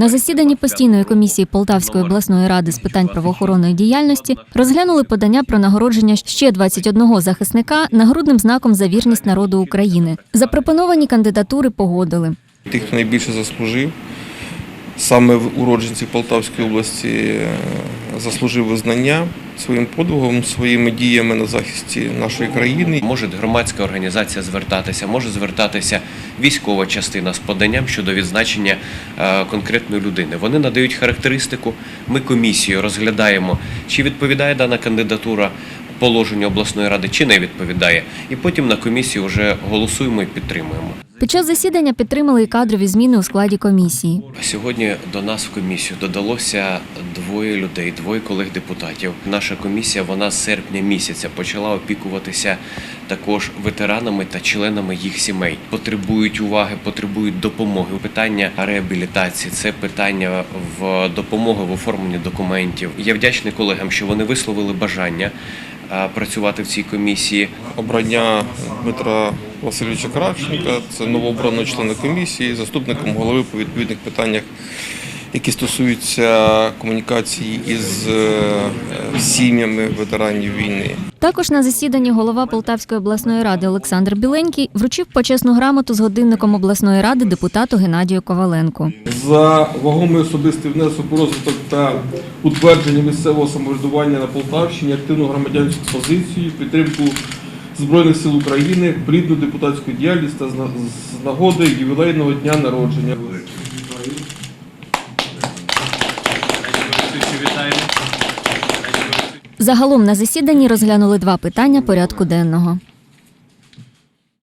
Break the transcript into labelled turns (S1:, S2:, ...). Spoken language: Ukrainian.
S1: На засіданні постійної комісії Полтавської обласної ради з питань правоохоронної діяльності розглянули подання про нагородження ще 21 захисника нагрудним знаком за вірність народу України. Запропоновані кандидатури погодили.
S2: Тих, хто найбільше заслужив, саме в уродженці Полтавської області заслужив визнання своїм подвигом, своїми діями на захисті нашої країни.
S3: Може громадська організація звертатися, може звертатися військова частина з поданням щодо відзначення е, конкретної людини. Вони надають характеристику. Ми комісією розглядаємо, чи відповідає дана кандидатура положенню обласної ради, чи не відповідає. І потім на комісії вже голосуємо і підтримуємо.
S1: Під час засідання підтримали і кадрові зміни у складі комісії.
S3: Сьогодні до нас в комісію додалося двоє людей, двоє колег-депутатів. Наша комісія вона з серпня місяця почала опікуватися також ветеранами та членами їх сімей. Потребують уваги, потребують допомоги. Питання реабілітації це питання в допомоги в оформленні документів. Я вдячний колегам, що вони висловили бажання працювати в цій комісії.
S2: Обрання Дмитра Васильовича Кравченка, це новообраного члена комісії, заступником голови по відповідних питаннях, які стосуються комунікації із е, сім'ями ветеранів війни.
S1: Також на засіданні голова Полтавської обласної ради Олександр Біленький вручив почесну грамоту з годинником обласної ради депутату Геннадію Коваленку.
S4: за вагомий особистий внесок у розвиток та утвердження місцевого самоврядування на Полтавщині, активну громадянську позицію, підтримку Збройних сил України, плідну депутатську діяльність та з нагоди ювілейного дня народження.
S1: Загалом на засіданні розглянули два питання порядку денного.